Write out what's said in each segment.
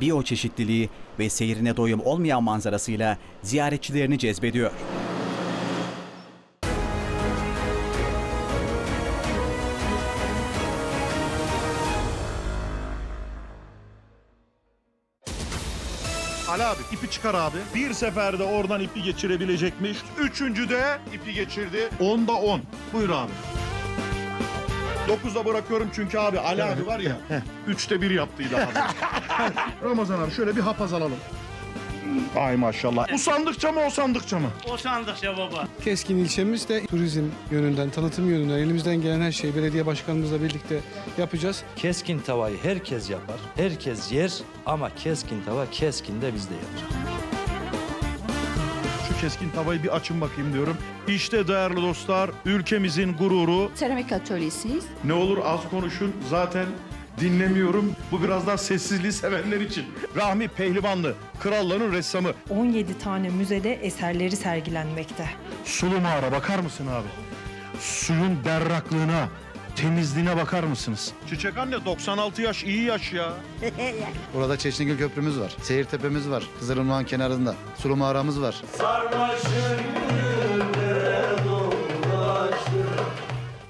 biyoçeşitliliği ve seyrine doyum olmayan manzarasıyla ziyaretçilerini cezbediyor. Ali abi ipi çıkar abi. Bir seferde oradan ipi geçirebilecekmiş. Üçüncü de ipi geçirdi. Onda on. Buyur abi. Dokuzda bırakıyorum çünkü abi Ali abi var ya. Üçte bir yaptıydı abi. Ramazan abi şöyle bir hapaz alalım. Ay maşallah. Bu sandıkça mı o sandıkça mı? O sandıkça baba. Keskin ilçemiz de turizm yönünden, tanıtım yönünden elimizden gelen her şeyi belediye başkanımızla birlikte yapacağız. Keskin tavayı herkes yapar, herkes yer ama keskin tava keskin de bizde yer. Keskin tavayı bir açın bakayım diyorum. İşte değerli dostlar ülkemizin gururu. Seramik atölyesiyiz. Ne olur az konuşun zaten dinlemiyorum. Bu biraz daha sessizliği sevenler için. Rahmi Pehlivanlı, krallığın ressamı. 17 tane müzede eserleri sergilenmekte. Sulu mağara bakar mısın abi? Suyun berraklığına, temizliğine bakar mısınız? Çiçek anne 96 yaş iyi yaş ya. Burada Çeşnigil Köprümüz var. Seyir Tepemiz var. Kızılırmak'ın kenarında. Sulu mağaramız var.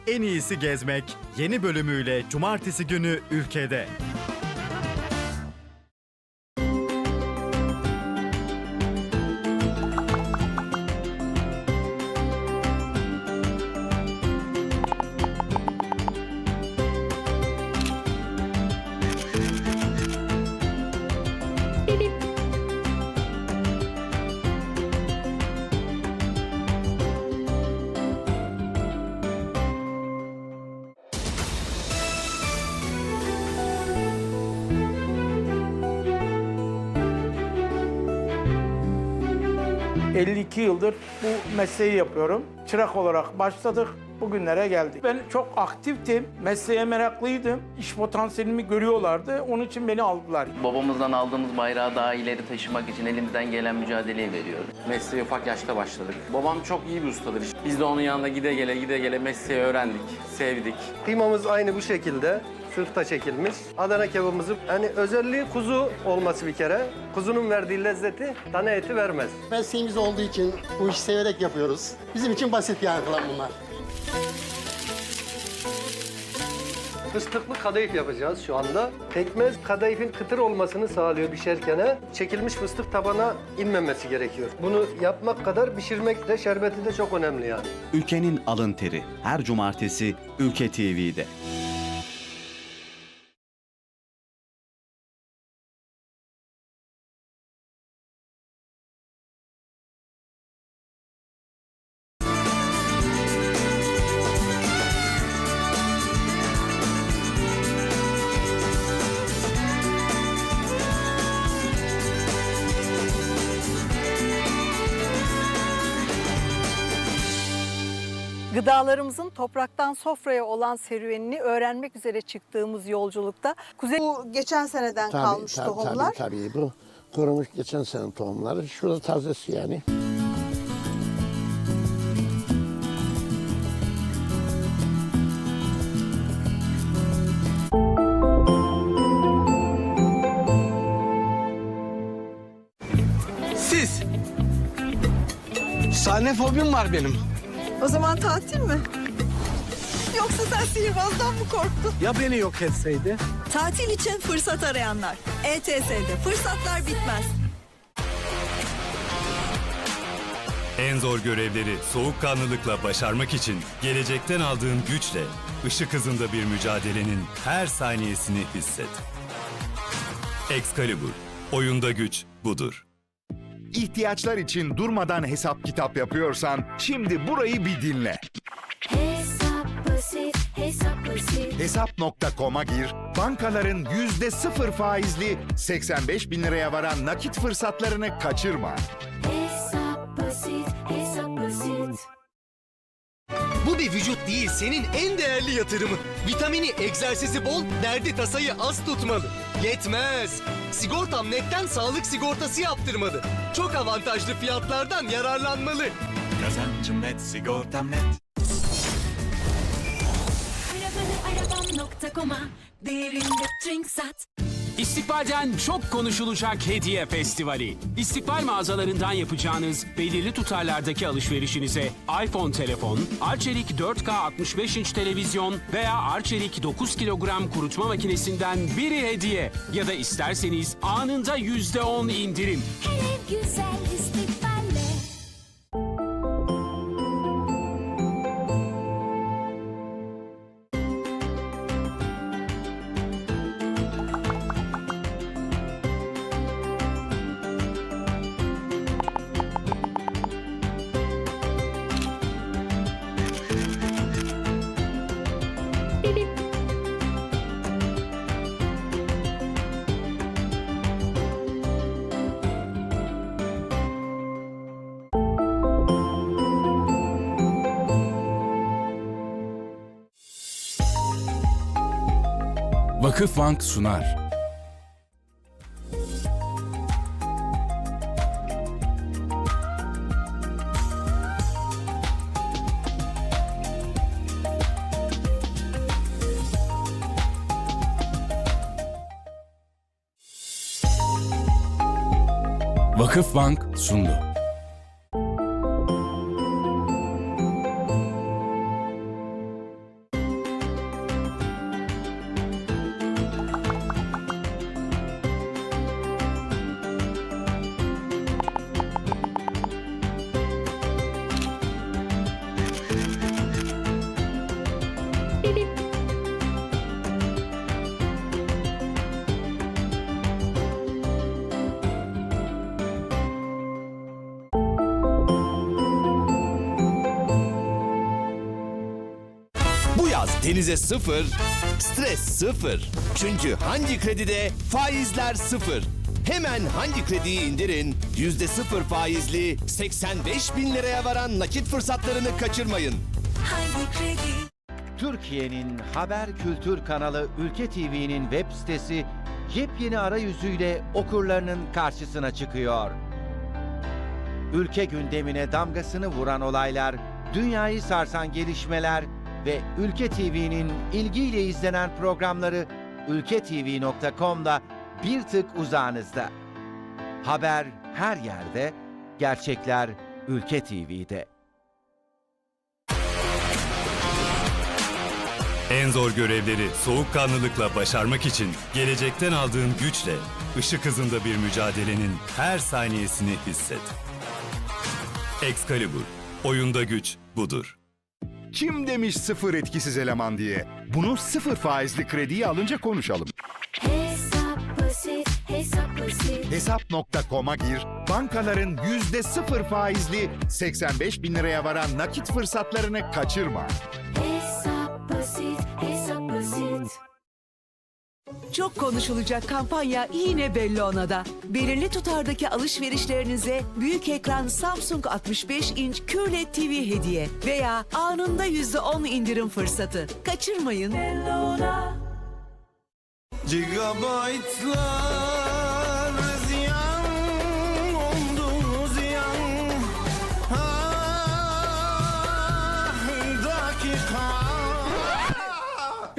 En iyisi gezmek yeni bölümüyle cumartesi günü ülkede. 52 yıldır bu mesleği yapıyorum. Çırak olarak başladık. Bugünlere geldik. Ben çok aktiftim, mesleğe meraklıydım. İş potansiyelimi görüyorlardı. Onun için beni aldılar. Babamızdan aldığımız bayrağı daha ileri taşımak için elimizden gelen mücadeleyi veriyoruz. Mesleğe ufak yaşta başladık. Babam çok iyi bir ustadır. Biz de onun yanında gide gele gide gele mesleği öğrendik, sevdik. Kıymamız aynı bu şekilde sırta çekilmiş. Adana kebabımızın hani özelliği kuzu olması bir kere. Kuzunun verdiği lezzeti dana eti vermez. Mesleğimiz olduğu için bu işi severek yapıyoruz. Bizim için basit yani kalan bunlar. Fıstıklı kadayıf yapacağız şu anda. Pekmez kadayıfın kıtır olmasını sağlıyor pişerken. Çekilmiş fıstık tabana inmemesi gerekiyor. Bunu yapmak kadar pişirmek de şerbeti de çok önemli yani. Ülkenin alın teri her cumartesi Ülke TV'de. Gıdalarımızın topraktan sofraya olan serüvenini öğrenmek üzere çıktığımız yolculukta Kuzey Bu geçen seneden kalmış tohumlar. Tabii tabii bu kurumuş geçen sene tohumları. Şurada tazesi yani. Siz! Sahne fobim var benim. O zaman tatil mi? Yoksa sen sihirbazdan mı korktun? Ya beni yok etseydi? Tatil için fırsat arayanlar. ETS'de fırsatlar bitmez. En zor görevleri soğukkanlılıkla başarmak için gelecekten aldığın güçle ışık hızında bir mücadelenin her saniyesini hisset. Excalibur, oyunda güç budur. İhtiyaçlar için durmadan hesap kitap yapıyorsan şimdi burayı bir dinle. Hesap basit, hesap basit. Hesap.com'a gir, bankaların yüzde sıfır faizli 85 bin liraya varan nakit fırsatlarını kaçırma. Bu bir vücut değil, senin en değerli yatırımın. Vitamini, egzersizi bol, derdi tasayı az tutmalı. Yetmez. Sigortam netten sağlık sigortası yaptırmalı. Çok avantajlı fiyatlardan yararlanmalı. Kazancım net, sigortam net. Arabanı arabam.com'a değerinde drink sat. İstikbal'den çok konuşulacak hediye festivali. İstikbal mağazalarından yapacağınız belirli tutarlardaki alışverişinize iPhone telefon, Arçelik 4K 65 inç televizyon veya Arçelik 9 kilogram kurutma makinesinden biri hediye. Ya da isterseniz anında %10 indirim. Hele güzel istikballe. Vakıfbank sunar. Vakıfbank sundu. Denize sıfır, stres sıfır. Çünkü hangi kredide faizler sıfır. Hemen hangi krediyi indirin, yüzde sıfır faizli 85 bin liraya varan nakit fırsatlarını kaçırmayın. Hangi kredi? Türkiye'nin haber kültür kanalı Ülke TV'nin web sitesi yepyeni arayüzüyle okurlarının karşısına çıkıyor. Ülke gündemine damgasını vuran olaylar, dünyayı sarsan gelişmeler ve Ülke TV'nin ilgiyle izlenen programları ülketv.com'da bir tık uzağınızda. Haber her yerde, gerçekler Ülke TV'de. En zor görevleri soğukkanlılıkla başarmak için gelecekten aldığın güçle ışık hızında bir mücadelenin her saniyesini hisset. Excalibur. Oyunda güç budur. Kim demiş sıfır etkisiz eleman diye? Bunu sıfır faizli krediyi alınca konuşalım. Hesap basit, hesap basit. Hesap.com'a gir, bankaların yüzde sıfır faizli 85 bin liraya varan nakit fırsatlarını kaçırma. Hesap Çok konuşulacak kampanya yine Bellona'da. Belirli tutardaki alışverişlerinize büyük ekran Samsung 65 inç QLED TV hediye veya anında %10 indirim fırsatı. Kaçırmayın. Bellona. Gigabyte'lar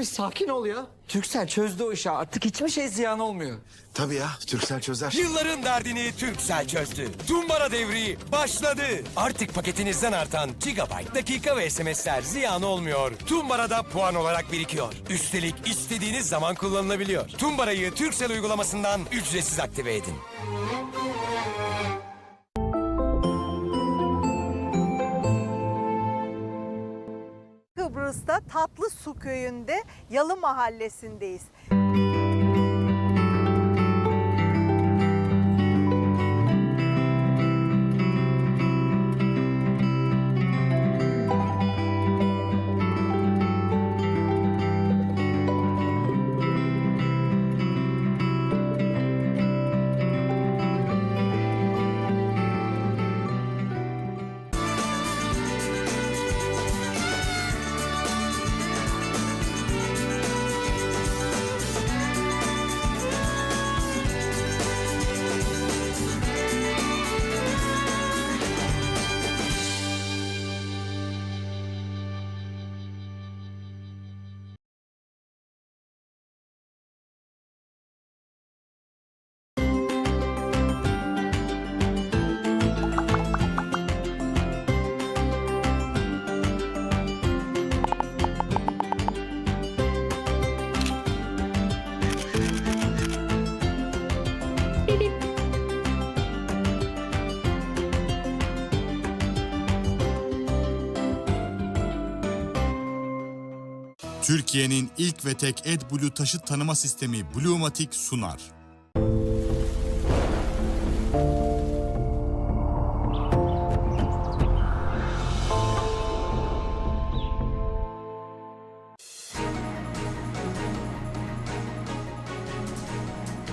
sakin ol ya. Türksel çözdü o işi artık hiçbir şey ziyan olmuyor. Tabii ya, Türksel çözer. Yılların derdini Türksel çözdü. Tumbara devri başladı. Artık paketinizden artan gigabyte, dakika ve SMS'ler ziyan olmuyor. Tumbara'da puan olarak birikiyor. Üstelik istediğiniz zaman kullanılabiliyor. Tumbara'yı Türksel uygulamasından ücretsiz aktive edin. Kıbrıs'ta Tatlı Su Köyü'nde Yalı Mahallesi'ndeyiz. Türkiye'nin ilk ve tek AdBlue taşıt tanıma sistemi Bluematic sunar.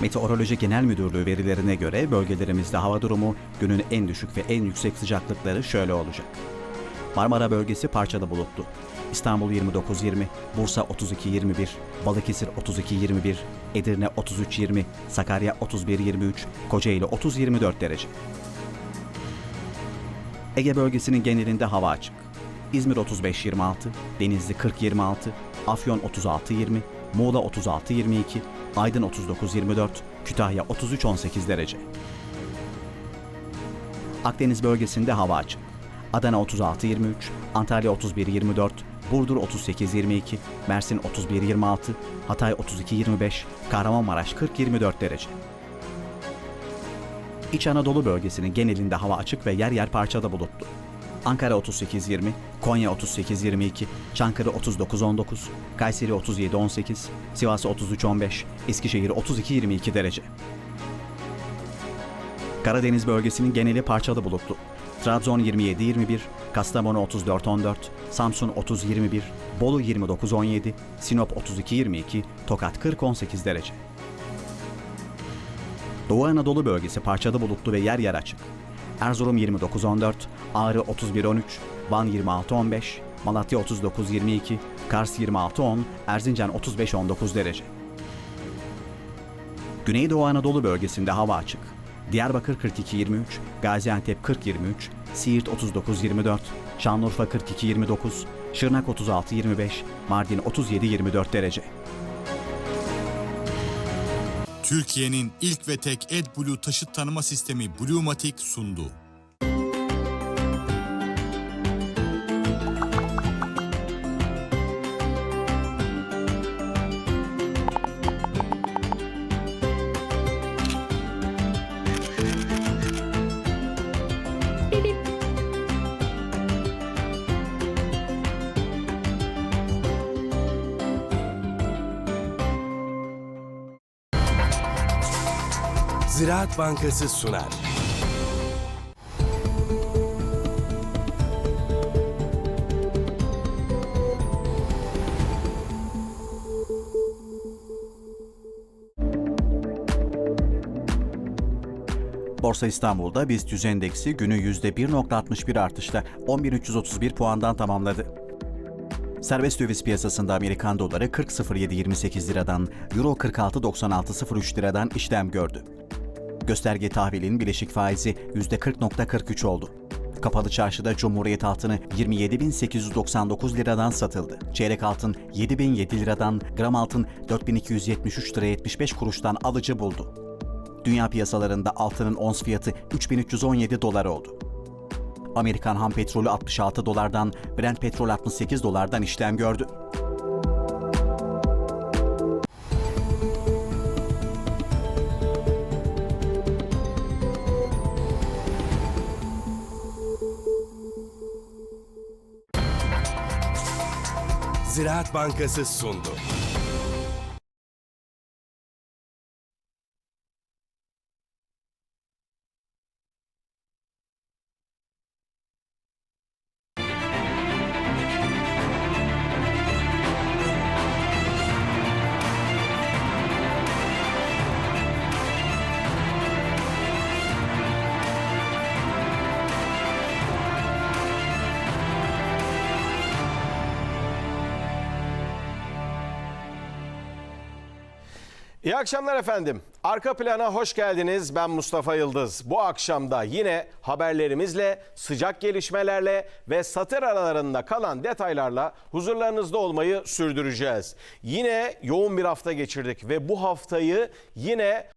Meteoroloji Genel Müdürlüğü verilerine göre bölgelerimizde hava durumu günün en düşük ve en yüksek sıcaklıkları şöyle olacak. Marmara bölgesi parçalı bulutlu. İstanbul 29-20, Bursa 32-21, Balıkesir 32-21, Edirne 33-20, Sakarya 31-23, Kocaeli 30-24 derece. Ege bölgesinin genelinde hava açık. İzmir 35-26, Denizli 40-26, Afyon 36-20, Muğla 36-22, Aydın 39-24, Kütahya 33-18 derece. Akdeniz bölgesinde hava açık. Adana 36-23, Antalya 31-24, Burdur 38-22, Mersin 31-26, Hatay 32-25, Kahramanmaraş 40-24 derece. İç Anadolu bölgesinin genelinde hava açık ve yer yer parçada bulutlu. Ankara 38-20, Konya 38-22, Çankırı 39-19, Kayseri 37-18, Sivas 33-15, Eskişehir 32-22 derece. Karadeniz bölgesinin geneli parçalı bulutlu. Trabzon 27-21, Kastamonu 34-14, Samsun 30-21, Bolu 29-17, Sinop 32-22, Tokat 40-18 derece. Doğu Anadolu bölgesi parçalı bulutlu ve yer yer açık. Erzurum 29-14, Ağrı 31-13, Van 26-15, Malatya 39-22, Kars 26-10, Erzincan 35-19 derece. Güneydoğu Anadolu bölgesinde hava açık. Diyarbakır 42-23, Gaziantep 40-23, Siirt 39-24, Şanlıurfa 42-29, Şırnak 36-25, Mardin 37-24 derece. Türkiye'nin ilk ve tek AdBlue taşıt tanıma sistemi Bluematic sundu. Ziraat Bankası sunar. Borsa İstanbul'da BIST 100 endeksi günü %1.61 artışla 10.331 puandan tamamladı. Serbest döviz piyasasında Amerikan doları 40.0728 liradan, Euro 46.9603 liradan işlem gördü. Gösterge tahvilin bileşik faizi %40.43 oldu. Kapalı çarşıda Cumhuriyet altını 27.899 liradan satıldı. Çeyrek altın 7.007 liradan, gram altın 4.273 lira 75 kuruştan alıcı buldu. Dünya piyasalarında altının ons fiyatı 3317 dolar oldu. Amerikan ham petrolü 66 dolardan, Brent petrol 68 dolardan işlem gördü. Ziraat Bankası sundu. İyi akşamlar efendim. Arka plana hoş geldiniz. Ben Mustafa Yıldız. Bu akşamda yine haberlerimizle, sıcak gelişmelerle ve satır aralarında kalan detaylarla huzurlarınızda olmayı sürdüreceğiz. Yine yoğun bir hafta geçirdik ve bu haftayı yine